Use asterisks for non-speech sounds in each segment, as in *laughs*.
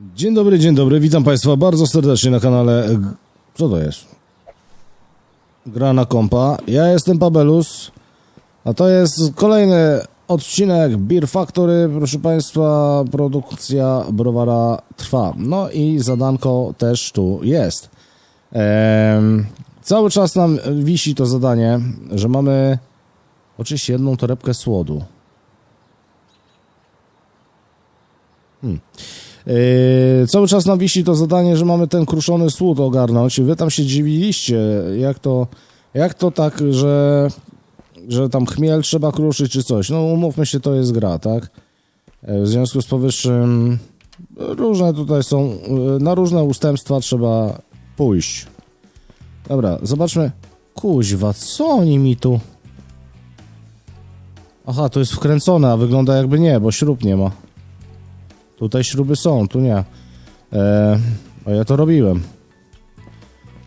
Dzień dobry, dzień dobry, witam Państwa bardzo serdecznie na kanale. Co to jest? Gra na kompa. Ja jestem Pabelus, a to jest kolejny odcinek Beer Factory. Proszę Państwa, produkcja browara trwa. No i zadanko też tu jest. Em, cały czas nam wisi to zadanie, że mamy oczywiście jedną torebkę słodu. Yy, cały czas nam wisi to zadanie, że mamy ten kruszony słód ogarnąć wy tam się dziwiliście, jak to, jak to tak, że, że tam chmiel trzeba kruszyć czy coś. No umówmy się, to jest gra, tak? Yy, W związku z powyższym różne tutaj są, yy, na różne ustępstwa trzeba pójść. Dobra, zobaczmy. Kuźwa, co oni mi tu... Aha, to jest wkręcone, a wygląda jakby nie, bo śrub nie ma. Tutaj śruby są, tu nie. E, a ja to robiłem.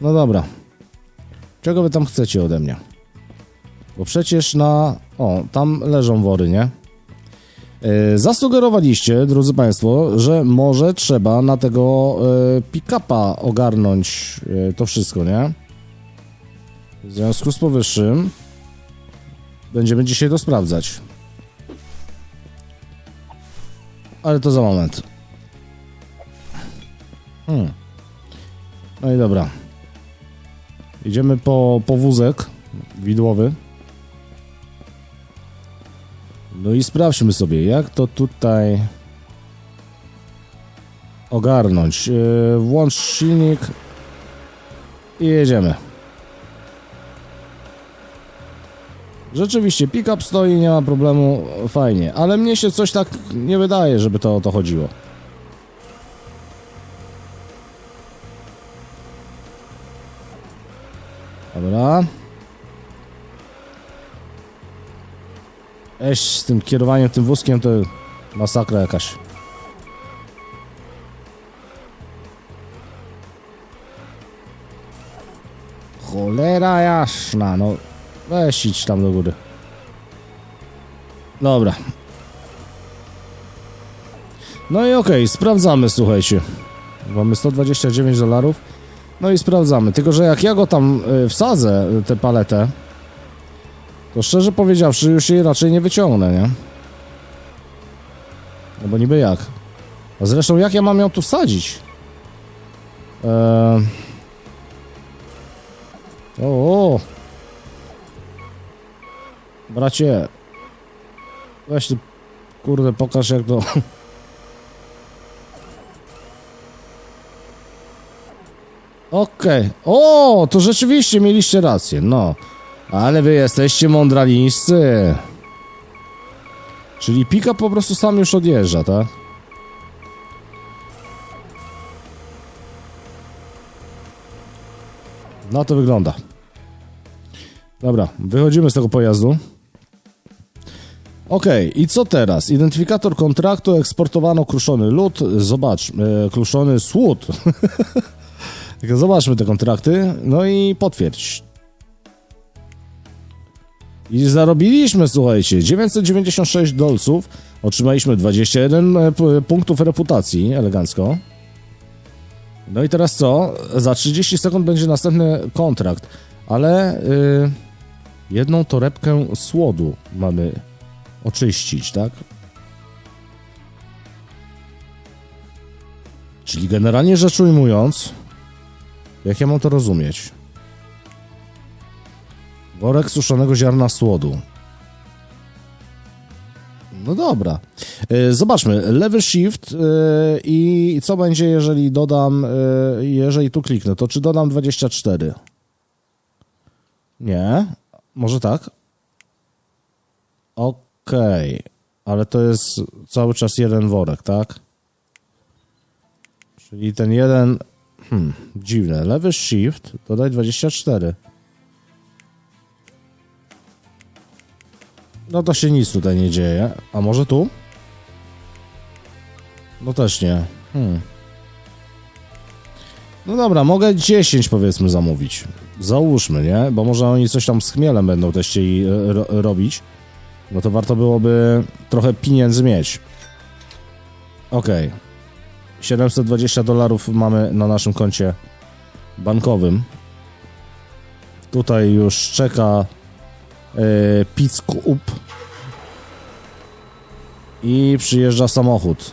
No dobra. Czego wy tam chcecie ode mnie? Bo przecież na... O, tam leżą wory, nie? E, zasugerowaliście, drodzy Państwo, że może trzeba na tego e, pick-upa ogarnąć e, to wszystko, nie? W związku z powyższym będziemy dzisiaj to sprawdzać. Ale to za moment. Hmm. No i dobra. Idziemy po, po wózek widłowy. No i sprawdźmy sobie, jak to tutaj ogarnąć. Yy, włącz silnik i jedziemy. Rzeczywiście, pick-up stoi, nie ma problemu, fajnie, ale mnie się coś tak nie wydaje, żeby to o to chodziło. Dobra. Eś z tym kierowaniem tym wózkiem to masakra jakaś. Cholera jasna, no Weź idź tam do góry. Dobra. No i okej, sprawdzamy, słuchajcie. Mamy 129 dolarów. No i sprawdzamy. Tylko, że jak ja go tam y, wsadzę, y, tę paletę, to szczerze powiedziawszy, już jej raczej nie wyciągnę, nie? No bo niby jak? A zresztą jak ja mam ją tu wsadzić? Eee... O, o. Bracie, weź tu, kurde, pokaż jak to... Okej. O, to rzeczywiście mieliście rację, no. Ale wy jesteście mądralińscy. Czyli pika po prostu sam już odjeżdża, tak? No to wygląda. Dobra, wychodzimy z tego pojazdu. Okej, i co teraz? Identyfikator kontraktu, eksportowano kruszony lód. Zobacz, e, kruszony słód. *laughs* Zobaczmy te kontrakty, no i potwierdź. I zarobiliśmy, słuchajcie, 996 dolców. Otrzymaliśmy 21 e, punktów reputacji, elegancko. No i teraz co? Za 30 sekund będzie następny kontrakt, ale y, jedną torebkę słodu mamy oczyścić, tak? Czyli generalnie rzecz ujmując, jak ja mam to rozumieć? Worek suszonego ziarna słodu. No dobra. E, Zobaczmy. Lewy shift e, i co będzie, jeżeli dodam, e, jeżeli tu kliknę, to czy dodam 24? Nie. Może tak? Okej. Ale to jest cały czas jeden worek, tak? Czyli ten jeden... Hmm, dziwne. Lewy shift, dodaj 24. No to się nic tutaj nie dzieje. A może tu? No też nie. Hmm. No dobra, mogę 10 powiedzmy zamówić. Załóżmy, nie? Bo może oni coś tam z chmielem będą też chcieli e, ro robić. No to warto byłoby trochę pieniędzy mieć. Okej. 720 dolarów mamy na naszym koncie bankowym. Tutaj już czeka yy, Pick Up i przyjeżdża samochód.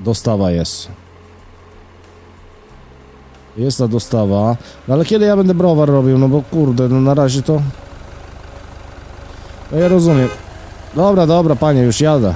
Dostawa jest. Jest ta dostawa. No ale kiedy ja będę browar robił? No bo kurde, no na razie to... No ja rozumiem. Dobra, dobra, panie, już jadę.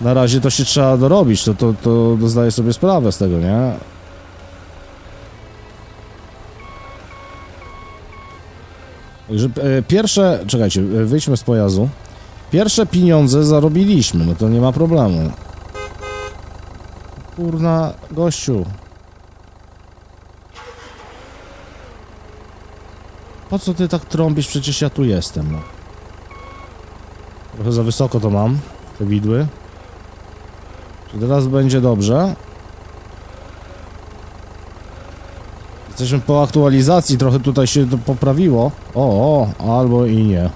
Na razie to się trzeba dorobić, to, to, to, zdaję sobie sprawę z tego, nie? Także e, pierwsze, czekajcie, e, wyjdźmy z pojazdu. Pierwsze pieniądze zarobiliśmy, no to nie ma problemu. Kurna, gościu. Po co ty tak trąbisz? Przecież ja tu jestem, no. Trochę za wysoko to mam, te widły. Czy teraz będzie dobrze? Jesteśmy po aktualizacji, trochę tutaj się to poprawiło. O, o, albo i nie.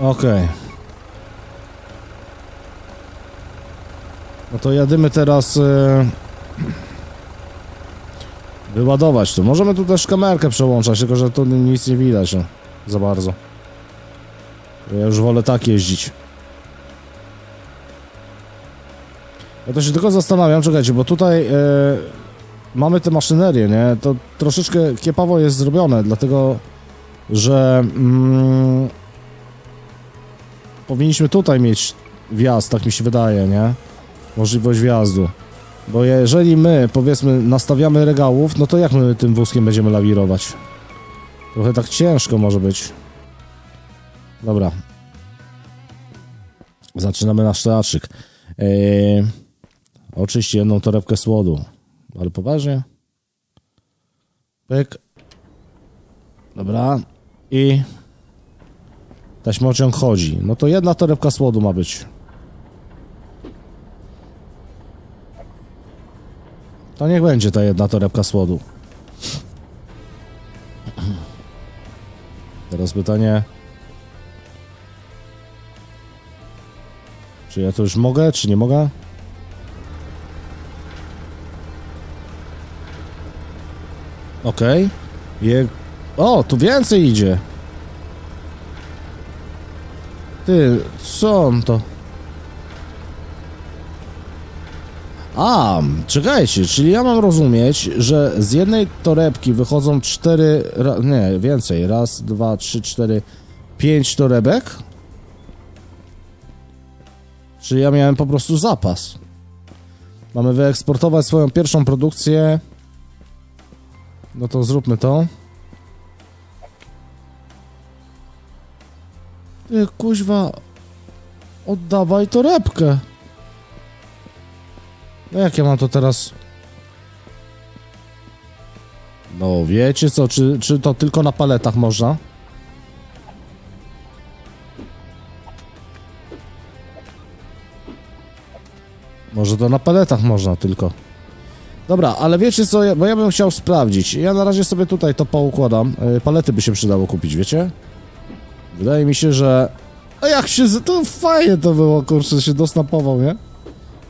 Okej. No to jadymy teraz e, wyładować tu. Możemy tu też kamerkę przełączać, tylko że tu nic nie widać no, za bardzo. Ja już wolę tak jeździć. Ja to się tylko zastanawiam, czekajcie, bo tutaj e, mamy tę maszynerię, nie? To troszeczkę kiepawo jest zrobione, dlatego że mm, powinniśmy tutaj mieć wjazd, tak mi się wydaje, nie? Możliwość wjazdu. Bo jeżeli my, powiedzmy, nastawiamy regałów, no to jak my tym wózkiem będziemy lawirować? Trochę tak ciężko może być. Dobra. Zaczynamy nasz teatrzyk. Eee, oczywiście jedną torebkę słodu. Ale poważnie? Pyk. Dobra. I... Taśmociąg chodzi. No to jedna torebka słodu ma być. To niech będzie ta jedna torebka słodu. Teraz pytanie... Czy ja to już mogę, czy nie mogę? Okej. Je... O, tu więcej idzie. Ty, co on to? A, czekajcie, czyli ja mam rozumieć, że z jednej torebki wychodzą cztery, nie, więcej, raz, dwa, trzy, cztery, pięć torebek? Czy ja miałem po prostu zapas? Mamy wyeksportować swoją pierwszą produkcję. No to zróbmy to. Ty, kuźwa, oddawaj torebkę. No jak ja mam to teraz... No wiecie co, czy, czy to tylko na paletach można? Może to na paletach można tylko. Dobra, ale wiecie co, bo ja bym chciał sprawdzić. Ja na razie sobie tutaj to poukładam. Yy, palety by się przydało kupić, wiecie? Wydaje mi się, że... A jak się... To fajnie to było, kurczę, się dostępował, nie?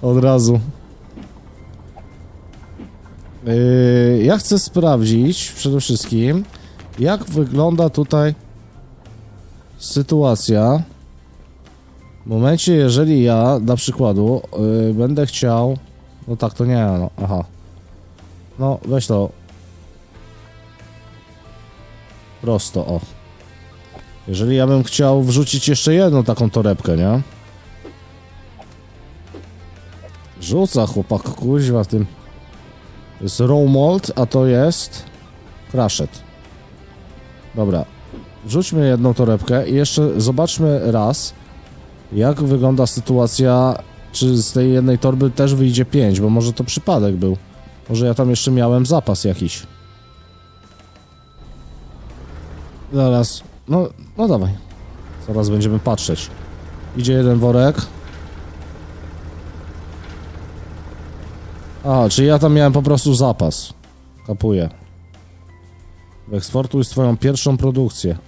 Od razu. Yy, ja chcę sprawdzić przede wszystkim, jak wygląda tutaj sytuacja w momencie, jeżeli ja, dla przykładu, yy, będę chciał... No tak, to nie, no, aha. No, weź to. Prosto, o. Jeżeli ja bym chciał wrzucić jeszcze jedną taką torebkę, nie? Rzuca chłopak, kuźwa, tym... Raw malt, a to jest... Crushed. Dobra. Wrzućmy jedną torebkę i jeszcze zobaczmy raz, jak wygląda sytuacja, czy z tej jednej torby też wyjdzie 5, bo może to przypadek był. Może ja tam jeszcze miałem zapas jakiś. Zaraz. No, no dawaj. Zaraz będziemy patrzeć. Idzie jeden worek. A, czy ja tam miałem po prostu zapas. Kapuję. Wyeksportuj swoją pierwszą produkcję.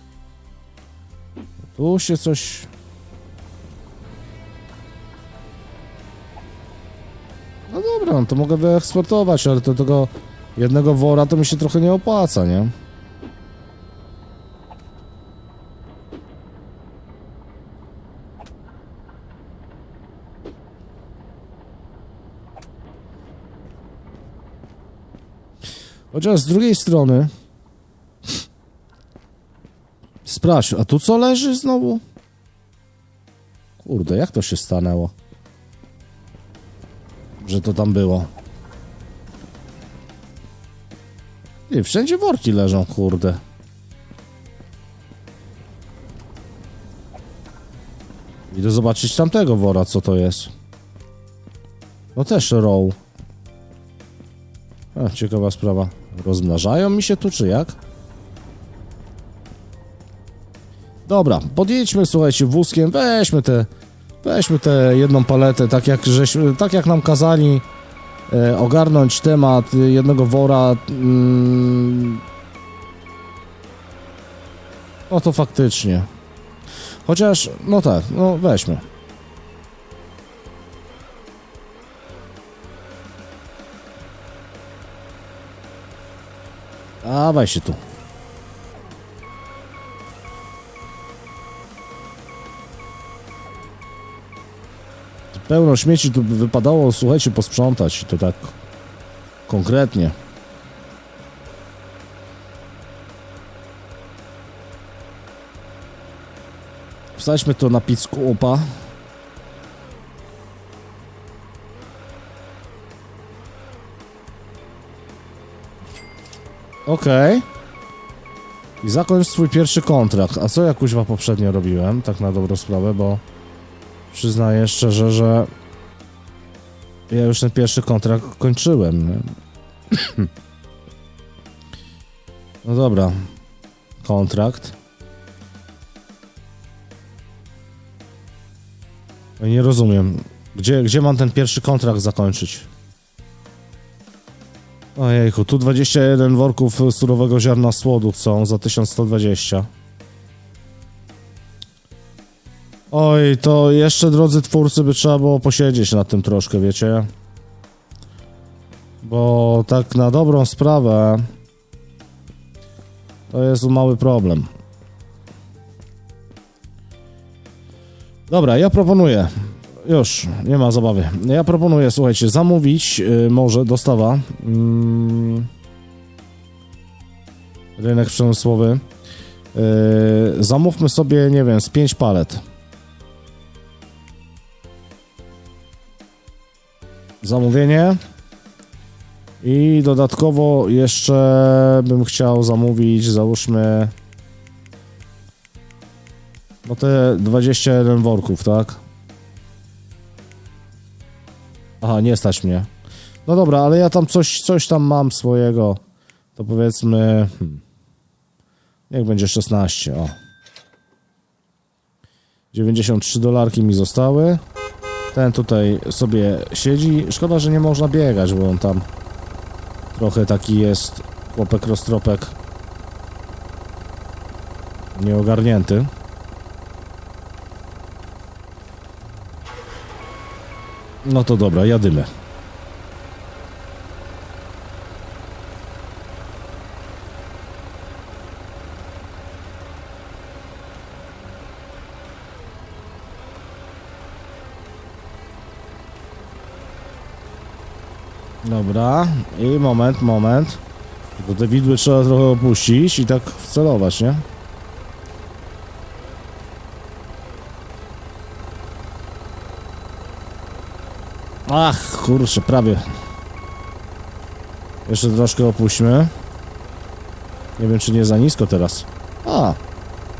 Tu się coś... No dobra, no to mogę wyeksportować, ale to tego jednego wora to mi się trochę nie opłaca, nie? Chociaż z drugiej strony... Sprawdź, a tu co leży znowu? Kurde, jak to się stanęło? Że to tam było. Nie, wszędzie worki leżą, kurde. Idę zobaczyć tamtego wora, co to jest. No też roll. A, ciekawa sprawa. Rozmnażają mi się tu, czy jak? Dobra, podjedźmy, słuchajcie, wózkiem, weźmy te, weźmy tę jedną paletę, tak jak, żeśmy, tak jak nam kazali e, ogarnąć temat jednego wora. Mm, no to faktycznie. Chociaż, no tak, no weźmy. Dawaj się tu. Pełno śmieci tu by wypadało, słuchajcie, posprzątać. To tak konkretnie. Wstaćmy to na picku opa. Okej. I zakończ swój pierwszy kontrakt. A co ja kuźwa poprzednio robiłem? Tak na dobrą sprawę, bo przyznaję szczerze, że ja już ten pierwszy kontrakt kończyłem. nie? *clears throat* No dobra. Kontrakt. Nie rozumiem. Gdzie, gdzie mam ten pierwszy kontrakt zakończyć? Ojejku, tu 21 worków surowego ziarna słodu chcą za 1120. Oj, to jeszcze, drodzy twórcy, by trzeba było posiedzieć nad tym troszkę, wiecie? Bo tak na dobrą sprawę to jest mały problem. Dobra, ja proponuję. Już, nie ma zabawy. Ja proponuję, słuchajcie, zamówić y, może dostawa. Mm, rynek przemysłowy. Y, zamówmy sobie, nie wiem, z 5 palet. Zamówienie. I dodatkowo jeszcze bym chciał zamówić, załóżmy. No te 21 worków, tak? Aha, nie stać mnie. No dobra, ale ja tam coś, coś tam mam swojego. To powiedzmy. Hmm, niech będzie 16. O. 93 dolarki mi zostały. Ten tutaj sobie siedzi. Szkoda, że nie można biegać, bo on tam trochę taki jest chłopek roztropek. Nieogarnięty. No to dobra, jadymy. Dobra, i moment, moment. Tylko te widły trzeba trochę opuścić i tak wcelować, nie? Ach, kurczę, prawie. Jeszcze troszkę opuśćmy. Nie wiem, czy nie za nisko teraz. A,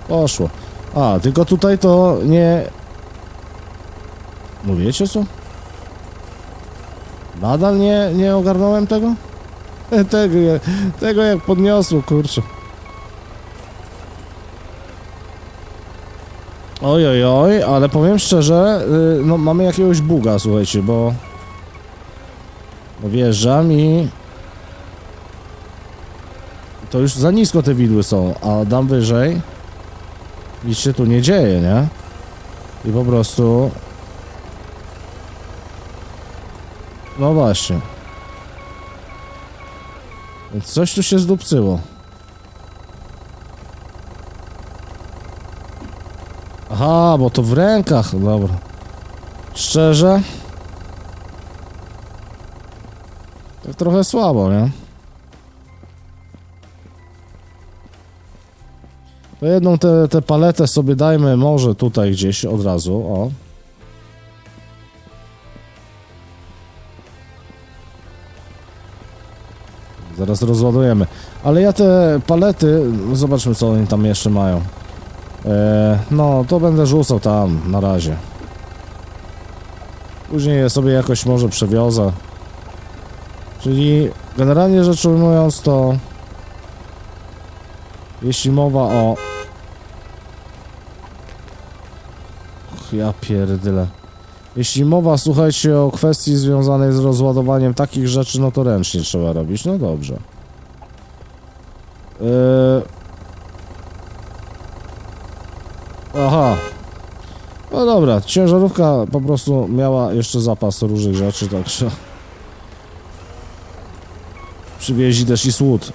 poszło. A, tylko tutaj to nie... Mówicie co? Nadal nie, nie ogarnąłem tego? *laughs* Tego, tego jak podniosło, kurczę. Oj, oj, oj, ale powiem szczerze, y, no mamy jakiegoś buga, słuchajcie, bo... bo Wjeżdżam i... To już za nisko te widły są, a dam wyżej. Nic się tu nie dzieje, nie? I po prostu... No właśnie. Więc coś tu się zdupcyło. Aha, bo to w rękach. Dobra. Szczerze? Tak trochę słabo, nie? To jedną tę te, paletę sobie dajmy może tutaj gdzieś od razu, o. Zaraz rozładujemy. Ale ja te palety, zobaczmy co oni tam jeszcze mają. E, no, to będę rzucał tam, na razie. Później je sobie jakoś może przewiozę. Czyli generalnie rzecz ujmując to... Jeśli mowa o... Och, Ja pierdyle. Jeśli mowa, słuchajcie, o kwestii związanej z rozładowaniem takich rzeczy, no to ręcznie trzeba robić. No dobrze. Yy... Aha. No dobra, ciężarówka po prostu miała jeszcze zapas różnych rzeczy, także... Przywieźli też i słód.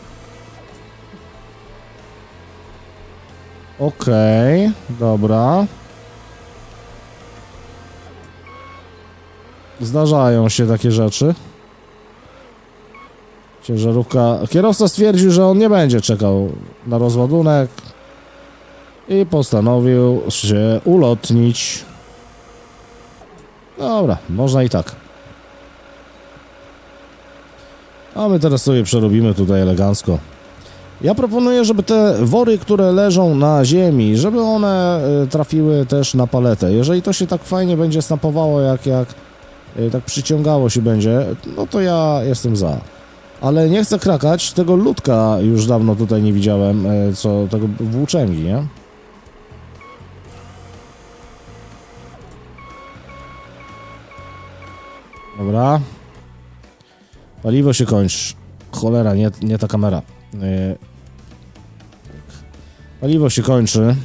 Okej, dobra. Zdarzają się takie rzeczy. Ciężarówka. Kierowca stwierdził, że on nie będzie czekał na rozładunek i postanowił się ulotnić. Dobra, można i tak. A my teraz sobie przerobimy tutaj elegancko. Ja proponuję, żeby te wory, które leżą na ziemi, żeby one y, trafiły też na paletę. Jeżeli to się tak fajnie będzie snapowało, jak, jak y, tak przyciągało się będzie, no to ja jestem za. Ale nie chcę krakać, tego ludka już dawno tutaj nie widziałem, y, co tego włóczęgi, nie? Dobra. Paliwo się kończy. Cholera, nie, nie ta kamera. Yy. Paliwo się kończy.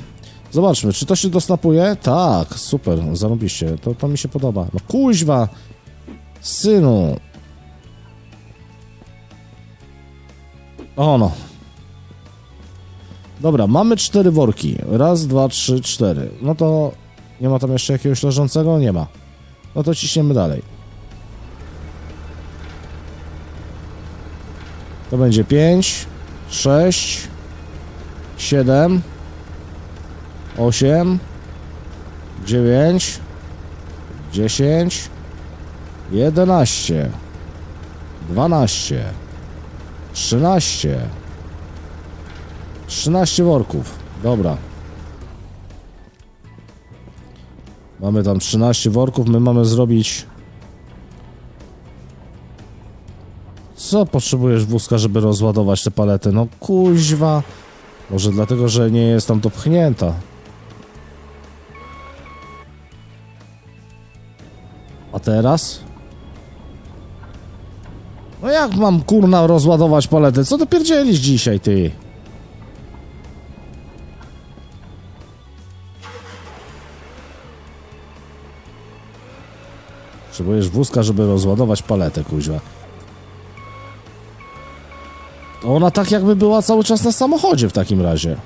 Zobaczmy, czy to się dostapuje? Tak, super, zarobiście. To, to mi się podoba. No kuźwa! Synu! O no. Dobra, mamy cztery worki. Raz, dwa, trzy, cztery. No to nie ma tam jeszcze jakiegoś leżącego? Nie ma. No to ciśniemy dalej. To będzie 5, 6, 7, 8, 9, 10, 11, 12, 13. 13 worków. Dobra. Mamy tam 13 worków, my mamy zrobić Co potrzebujesz wózka, żeby rozładować te palety? No kuźwa. Może dlatego, że nie jest tam to pchnięta. A teraz? No jak mam kurna rozładować palety? Co ty pierdzielisz dzisiaj, ty? Potrzebujesz wózka, żeby rozładować paletę, kuźwa. Ona tak jakby była cały czas na samochodzie w takim razie.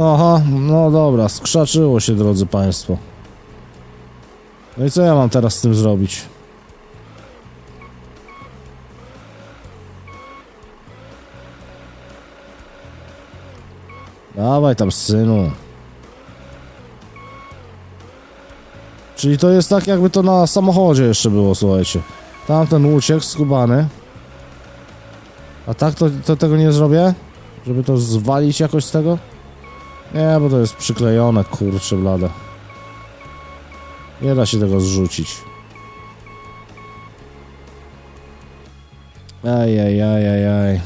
Aha, no dobra, skrzaczyło się, drodzy państwo. No i co ja mam teraz z tym zrobić? Dawaj tam, synu. Czyli to jest tak, jakby to na samochodzie jeszcze było, słuchajcie. Tamten uciekł, skubany. A tak to, to tego nie zrobię? Żeby to zwalić jakoś z tego? Nie, bo to jest przyklejone, kurczę blade. Nie da się tego zrzucić. Ej.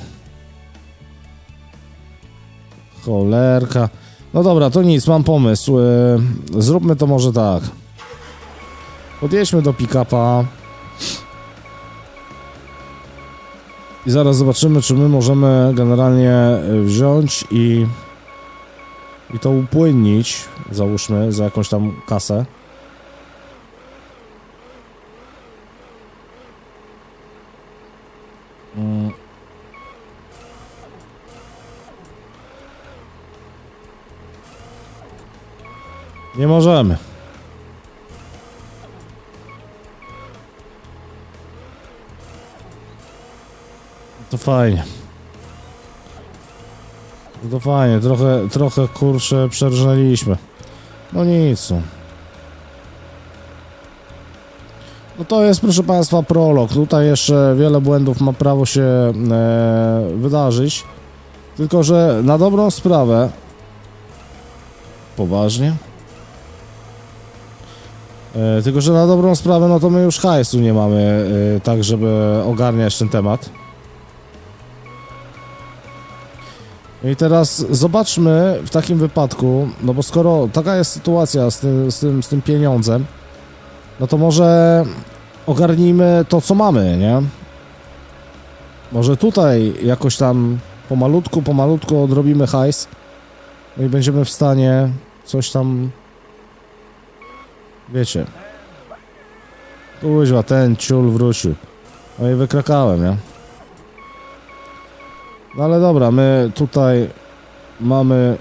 Cholerka. No dobra, to nic, mam pomysł. Yy, zróbmy to może tak. Podjedźmy do pick-upa. I zaraz zobaczymy, czy my możemy generalnie y, wziąć i, i to upłynnić, załóżmy, za jakąś tam kasę. Mm. Nie możemy. To fajnie. To fajnie, trochę, trochę kurczę przerżnęliśmy. No nic. no. No to jest, proszę Państwa, prolog. Tutaj jeszcze wiele błędów ma prawo się e, wydarzyć. Tylko, że na dobrą sprawę. Poważnie? E, tylko, że na dobrą sprawę, no to my już hajsu nie mamy, e, tak żeby ogarniać ten temat. I teraz zobaczmy w takim wypadku, no bo skoro taka jest sytuacja z tym, z tym, z tym pieniądzem, no to może ogarnijmy to, co mamy, nie? Może tutaj jakoś tam pomalutku, pomalutku odrobimy hajs no i będziemy w stanie coś tam, wiecie, Kuźwa, ten ciul wrócił. No i wykrakałem, nie? No ale dobra, my tutaj mamy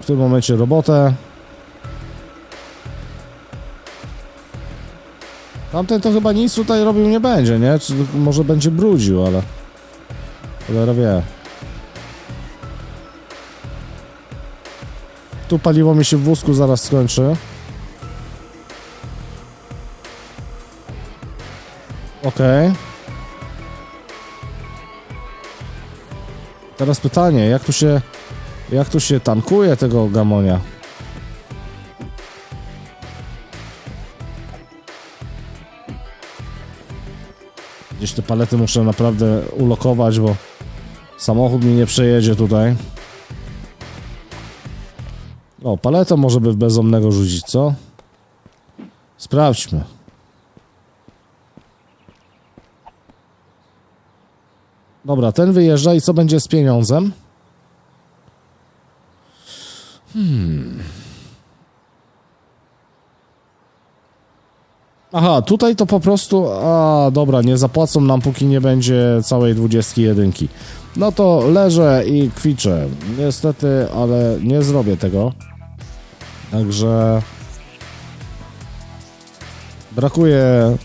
w tym momencie robotę. Tamten to chyba nic tutaj robił nie będzie, nie? Czy może będzie brudził, ale... Cholera wie. Tu paliwo mi się w wózku zaraz skończy. Okej. Teraz pytanie, jak tu się... Jak tu się tankuje tego gamonia? Gdzieś te palety muszę naprawdę ulokować, bo samochód mi nie przejedzie tutaj. O, paletę może by bezomnego rzucić, co? Sprawdźmy. Dobra, ten wyjeżdża i co będzie z pieniądzem? Hmm. Aha, tutaj to po prostu. A, dobra, nie zapłacą nam, póki nie będzie całej 21. No to leżę i kwiczę. Niestety, ale nie zrobię tego. Także. Brakuje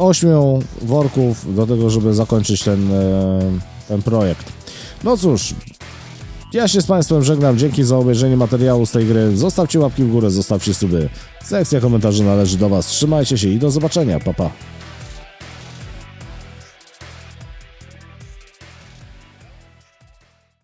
ośmiu worków do tego, żeby zakończyć ten, e, ten projekt. No cóż, ja się z Państwem żegnam. Dzięki za obejrzenie materiału z tej gry. Zostawcie łapki w górę, zostawcie suby. Sekcja komentarzy należy do Was. Trzymajcie się i do zobaczenia. Pa, pa.